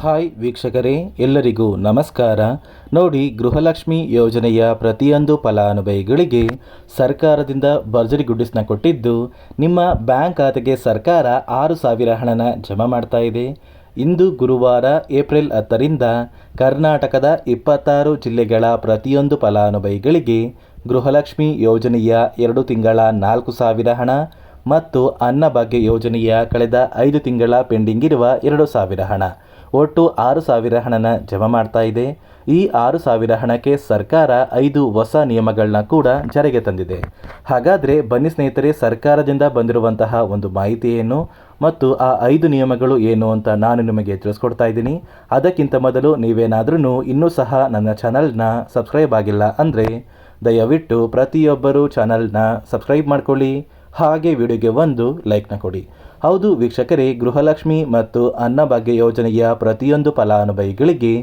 Hi ವೀಕ್ಷಕರೇ, ಎಲ್ಲರಿಗೂ ನಮಸ್ಕಾರ. ನೋಡಿ, ಗೃಹಲಕ್ಷ್ಮಿ ಯೋಜನೆಯ ಪ್ರತಿಯೊಂದು ಫಲಾನುಭವಿಗಳಿಗೆ ಸರ್ಕಾರದಿಂದ ಭರ್ಜರಿ ಗುಡ್ಡಿಸ್ನ ಕೊಟ್ಟಿದ್ದು, ನಿಮ್ಮ ಬ್ಯಾಂಕ್ ಖಾತೆಗೆ ಸರ್ಕಾರ ಆರು ಸಾವಿರ ಹಣನ ಜಮಾ ಮಾಡ್ತಾ ಇದೆ. ಇಂದು ಗುರುವಾರ, ಏಪ್ರಿಲ್ ಹತ್ತರಿಂದ ಕರ್ನಾಟಕದ ಇಪ್ಪತ್ತಾರು ಜಿಲ್ಲೆಗಳ ಪ್ರತಿಯೊಂದು ಫಲಾನುಭವಿಗಳಿಗೆ ಗೃಹಲಕ್ಷ್ಮಿ ಯೋಜನೆಯ ಎರಡು ತಿಂಗಳ ನಾಲ್ಕು ಸಾವಿರ ಹಣ ಮತ್ತು ಅನ್ನಭಾಗ್ಯ ಯೋಜನೆಯ ಕಳೆದ ಐದು ತಿಂಗಳ ಪೆಂಡಿಂಗ್ ಇರುವ ಎರಡು ಸಾವಿರ ಹಣ. ಒಟ್ಟು ಆರು ಸಾವಿರ ಹಣನ ಜಮಾ ಮಾಡ್ತಾ ಇದೆ. ಈ ಆರು ಸಾವಿರ ಹಣಕ್ಕೆ ಸರ್ಕಾರ ಐದು ಹೊಸ ನಿಯಮಗಳನ್ನ ಕೂಡ ಜಾರಿಗೆ ತಂದಿದೆ. ಹಾಗಾದರೆ ಬನ್ನಿ ಸ್ನೇಹಿತರೆ, ಸರ್ಕಾರದಿಂದ ಬಂದಿರುವಂತಹ ಒಂದು ಮಾಹಿತಿ ಏನು ಮತ್ತು ಆ ಐದು ನಿಯಮಗಳು ಏನು ಅಂತ ನಾನು ನಿಮಗೆ ತಿಳಿಸ್ಕೊಡ್ತಾ ಇದ್ದೀನಿ. ಅದಕ್ಕಿಂತ ಮೊದಲು ನೀವೇನಾದ್ರೂ ಇನ್ನೂ ಸಹ ನನ್ನ ಚಾನಲ್ನ ಸಬ್ಸ್ಕ್ರೈಬ್ ಆಗಿಲ್ಲ ಅಂದರೆ ದಯವಿಟ್ಟು ಪ್ರತಿಯೊಬ್ಬರು ಚಾನಲ್ನ ಸಬ್ಸ್ಕ್ರೈಬ್ ಮಾಡ್ಕೊಳ್ಳಿ. ಹಾಗೆ ವಿಡಿಯೋಗೆ ಒಂದು ಲೈಕ್ನ ಕೊಡಿ. ಹೌದು ವೀಕ್ಷಕರೇ, ಗೃಹಲಕ್ಷ್ಮಿ ಮತ್ತು ಅನ್ನಭಾಗ್ಯ ಯೋಜನೆಯ ಪ್ರತಿಯೊಂದು ಫಲಾನುಭವಿಗಳಿಗೆ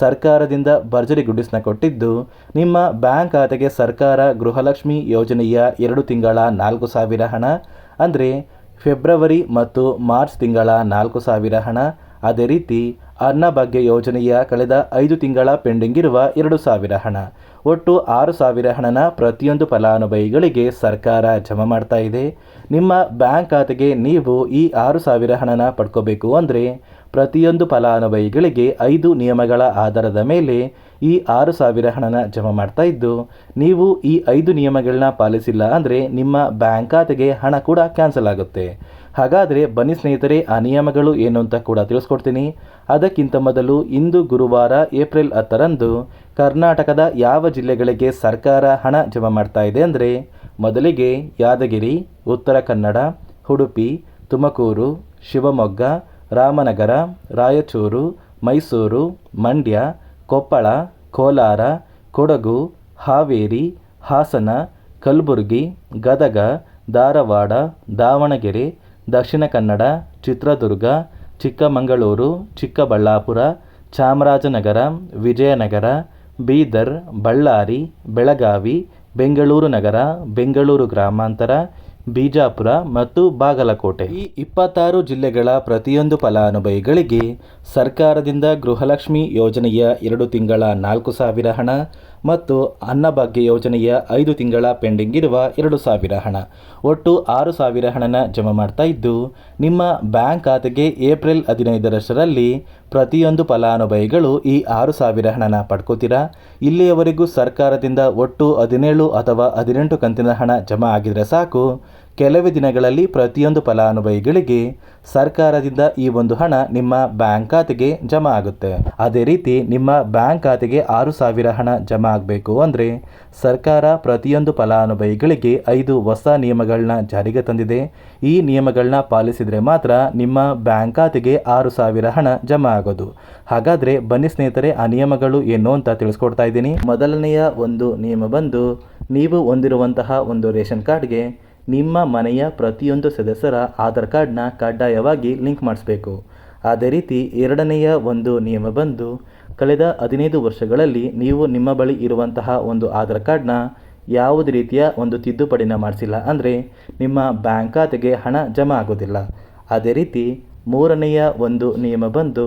ಸರ್ಕಾರದಿಂದ ಭರ್ಜರಿ ಗುಡ್ಡಿಸ್ನ ಕೊಟ್ಟಿದ್ದು, ನಿಮ್ಮ ಬ್ಯಾಂಕ್ ಖಾತೆಗೆ ಸರ್ಕಾರ ಗೃಹಲಕ್ಷ್ಮಿ ಯೋಜನೆಯ ಎರಡು ತಿಂಗಳ ನಾಲ್ಕು ಸಾವಿರ ಹಣ, ಅಂದರೆ ಫೆಬ್ರವರಿ ಮತ್ತು ಮಾರ್ಚ್ ತಿಂಗಳ ನಾಲ್ಕು ಸಾವಿರ ಹಣ. ಅದೇ ರೀತಿ ಅನ್ನಭಾಗ್ಯ ಯೋಜನೆಯ ಕಳೆದ ಐದು ತಿಂಗಳ ಪೆಂಡಿಂಗ್ ಇರುವ ಎರಡು ಸಾವಿರ ಹಣ. ಒಟ್ಟು ಆರು ಸಾವಿರ ಹಣನ ಪ್ರತಿಯೊಂದು ಫಲಾನುಭವಿಗಳಿಗೆ ಸರ್ಕಾರ ಜಮಾ ಮಾಡ್ತಾ ಇದೆ. ನಿಮ್ಮ ಬ್ಯಾಂಕ್ ಖಾತೆಗೆ ನೀವು ಈ ಆರು ಸಾವಿರ ಹಣನ ಪಡ್ಕೋಬೇಕು ಅಂದರೆ ಪ್ರತಿಯೊಂದು ಫಲಾನುಭವಿಗಳಿಗೆ ಐದು ನಿಯಮಗಳ ಆಧಾರದ ಮೇಲೆ ಈ ಆರು ಸಾವಿರ ಹಣನ ಜಮಾ ಮಾಡ್ತಾ ಇದ್ದು, ನೀವು ಈ ಐದು ನಿಯಮಗಳನ್ನ ಪಾಲಿಸಿಲ್ಲ ಅಂದರೆ ನಿಮ್ಮ ಬ್ಯಾಂಕ್ ಖಾತೆಗೆ ಹಣ ಕೂಡ ಕ್ಯಾನ್ಸಲ್ ಆಗುತ್ತೆ. ಹಾಗಾದರೆ ಬನ್ನಿ ಸ್ನೇಹಿತರೆ, ಆ ನಿಯಮಗಳು ಏನು ಅಂತ ಕೂಡ ತಿಳಿಸ್ಕೊಡ್ತೀನಿ. ಅದಕ್ಕಿಂತ ಮೊದಲು ಇಂದು ಗುರುವಾರ ಏಪ್ರಿಲ್ ಹತ್ತರಂದು ಕರ್ನಾಟಕದ ಯಾವ ಜಿಲ್ಲೆಗಳಿಗೆ ಸರ್ಕಾರ ಹಣ ಜಮಾ ಮಾಡ್ತಾ ಇದೆ ಅಂದರೆ ಮೊದಲಿಗೆ ಯಾದಗಿರಿ, ಉತ್ತರ ಕನ್ನಡ, ಉಡುಪಿ, ತುಮಕೂರು, ಶಿವಮೊಗ್ಗ, ರಾಮನಗರ, ರಾಯಚೂರು, ಮೈಸೂರು, ಮಂಡ್ಯ, ಕೊಪ್ಪಳ, ಕೋಲಾರ, ಕೊಡಗು, ಹಾವೇರಿ, ಹಾಸನ, ಕಲಬುರಗಿ, ಗದಗ, ಧಾರವಾಡ, ದಾವಣಗೆರೆ, ದಕ್ಷಿಣ ಕನ್ನಡ, ಚಿತ್ರದುರ್ಗ, ಚಿಕ್ಕಮಗಳೂರು, ಚಿಕ್ಕಬಳ್ಳಾಪುರ, ಚಾಮರಾಜನಗರ, ವಿಜಯನಗರ ಬೀದರ್, ಬಳ್ಳಾರಿ, ಬೆಳಗಾವಿ, ಬೆಂಗಳೂರು ನಗರ, ಬೆಂಗಳೂರು ಗ್ರಾಮಾಂತರ, ಬಿಜಾಪುರ ಮತ್ತು ಬಾಗಲಕೋಟೆ. ಈ ಇಪ್ಪತ್ತಾರು ಜಿಲ್ಲೆಗಳ ಪ್ರತಿಯೊಂದು ಫಲಾನುಭವಿಗಳಿಗೆ ಸರ್ಕಾರದಿಂದ ಗೃಹಲಕ್ಷ್ಮಿ ಯೋಜನೆಯ ಎರಡು ತಿಂಗಳ ನಾಲ್ಕು ಸಾವಿರ ಹಣ ಮತ್ತು ಅನ್ನಭಾಗ್ಯ ಯೋಜನೆಯ ಐದು ತಿಂಗಳ ಪೆಂಡಿಂಗ್ ಇರುವ ಎರಡು ಸಾವಿರ ಹಣ. ಒಟ್ಟು ಆರು ಸಾವಿರ ಹಣನ ಜಮಾ ಮಾಡ್ತಾ ಇದ್ದು, ನಿಮ್ಮ ಬ್ಯಾಂಕ್ ಖಾತೆಗೆ ಏಪ್ರಿಲ್ ಹದಿನೈದರಷ್ಟರಲ್ಲಿ ಪ್ರತಿಯೊಂದು ಫಲಾನುಭವಿಗಳು ಈ ಆರು ಸಾವಿರ ಹಣನ ಪಡ್ಕೋತೀರಾ? ಇಲ್ಲಿಯವರೆಗೂ ಸರ್ಕಾರದಿಂದ ಒಟ್ಟು ಹದಿನೇಳು ಅಥವಾ ಹದಿನೆಂಟು ಕಂತಿನ ಹಣ ಜಮಾ ಆಗಿದ್ರೆ ಸಾಕು. ಕೆಲವೇ ದಿನಗಳಲ್ಲಿ ಪ್ರತಿಯೊಂದು ಫಲಾನುಭವಿಗಳಿಗೆ ಸರ್ಕಾರದಿಂದ ಈ ಒಂದು ಹಣ ನಿಮ್ಮ ಬ್ಯಾಂಕ್ ಖಾತೆಗೆ ಜಮಾ ಆಗುತ್ತೆ. ಅದೇ ರೀತಿ ನಿಮ್ಮ ಬ್ಯಾಂಕ್ ಖಾತೆಗೆ ಆರು ಸಾವಿರ ಹಣ ಜಮಾ ಆಗಬೇಕು ಅಂದರೆ ಸರ್ಕಾರ ಪ್ರತಿಯೊಂದು ಫಲಾನುಭವಿಗಳಿಗೆ ಐದು ಹೊಸ ನಿಯಮಗಳನ್ನ ಜಾರಿಗೆ ತಂದಿದೆ. ಈ ನಿಯಮಗಳನ್ನ ಪಾಲಿಸಿದರೆ ಮಾತ್ರ ನಿಮ್ಮ ಬ್ಯಾಂಕ್ ಖಾತೆಗೆ ಆರು ಸಾವಿರ ಹಣ ಜಮಾ ಆಗೋದು. ಹಾಗಾದರೆ ಬನ್ನಿ ಸ್ನೇಹಿತರೆ, ಆ ನಿಯಮಗಳು ಏನು ಅಂತ ತಿಳಿಸ್ಕೊಡ್ತಾ ಇದ್ದೀನಿ. ಮೊದಲನೆಯ ಒಂದು ನಿಯಮ ಬಂದು, ನೀವು ಹೊಂದಿರುವಂತಹ ಒಂದು ರೇಷನ್ ಕಾರ್ಡ್ಗೆ ನಿಮ್ಮ ಮನೆಯ ಪ್ರತಿಯೊಂದು ಸದಸ್ಯರ ಆಧಾರ್ ಕಾರ್ಡ್ನ ಕಡ್ಡಾಯವಾಗಿ ಲಿಂಕ್ ಮಾಡಿಸಬೇಕು. ಅದೇ ರೀತಿ ಎರಡನೆಯ ಒಂದು ನಿಯಮ ಬಂದು, ಕಳೆದ ಹದಿನೈದು ವರ್ಷಗಳಲ್ಲಿ ನೀವು ನಿಮ್ಮ ಬಳಿ ಇರುವಂತಹ ಒಂದು ಆಧಾರ್ ಕಾರ್ಡ್ನ ಯಾವುದೇ ರೀತಿಯ ಒಂದು ತಿದ್ದುಪಡಿನ ಮಾಡಿಸಿಲ್ಲ ಅಂದರೆ ನಿಮ್ಮ ಬ್ಯಾಂಕ್ ಖಾತೆಗೆ ಹಣ ಜಮಾ ಆಗೋದಿಲ್ಲ. ಅದೇ ರೀತಿ ಮೂರನೆಯ ಒಂದು ನಿಯಮ ಬಂದು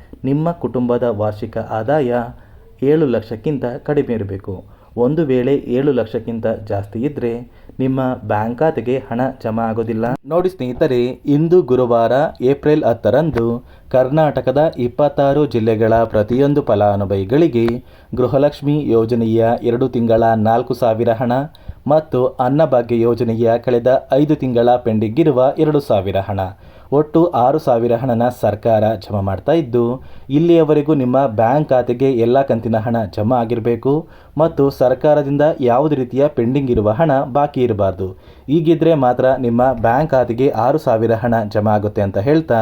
ನಿಮ್ಮ ಕುಟುಂಬದ ವಾರ್ಷಿಕ ಆದಾಯ ಏಳು ಲಕ್ಷಕ್ಕಿಂತ ಕಡಿಮೆ ಇರಬೇಕು. ಒಂದು ವೇಳೆ ಏಳು ಲಕ್ಷಕ್ಕಿಂತ ಜಾಸ್ತಿ ಇದ್ದರೆ ನಿಮ್ಮ ಬ್ಯಾಂಕ್ ಖಾತೆಗೆ ಹಣ ಜಮಾ ಆಗೋದಿಲ್ಲ. ನೋಡಿ ಸ್ನೇಹಿತರೆ, ಇಂದು ಗುರುವಾರ ಏಪ್ರಿಲ್ ಹತ್ತರಂದು ಕರ್ನಾಟಕದ ಇಪ್ಪತ್ತಾರು ಜಿಲ್ಲೆಗಳ ಪ್ರತಿಯೊಂದು ಫಲಾನುಭವಿಗಳಿಗೆ ಗೃಹಲಕ್ಷ್ಮಿ ಯೋಜನೆಯ ಎರಡು ತಿಂಗಳ ನಾಲ್ಕು ಸಾವಿರ ಹಣ ಮತ್ತು ಅನ್ನಭಾಗ್ಯ ಯೋಜನೆಯ ಕಳೆದ ಐದು ತಿಂಗಳ ಪೆಂಡಿಂಗ್ ಇರುವ ಎರಡು ಸಾವಿರ ಹಣ. ಒಟ್ಟು ಆರು ಸಾವಿರ ಹಣನ ಸರ್ಕಾರ ಜಮಾ ಮಾಡ್ತಾ ಇದ್ದು, ಇಲ್ಲಿಯವರೆಗೂ ನಿಮ್ಮ ಬ್ಯಾಂಕ್ ಖಾತೆಗೆ ಎಲ್ಲ ಕಂತಿನ ಹಣ ಜಮಾ ಆಗಿರಬೇಕು ಮತ್ತು ಸರ್ಕಾರದಿಂದ ಯಾವುದೇ ರೀತಿಯ ಪೆಂಡಿಂಗ್ ಇರುವ ಹಣ ಬಾಕಿ ಇರಬಾರ್ದು. ಈಗಿದ್ರೆ ಮಾತ್ರ ನಿಮ್ಮ ಬ್ಯಾಂಕ್ ಖಾತೆಗೆ ಆರು ಸಾವಿರ ಹಣ ಜಮಾ ಆಗುತ್ತೆ ಅಂತ ಹೇಳ್ತಾ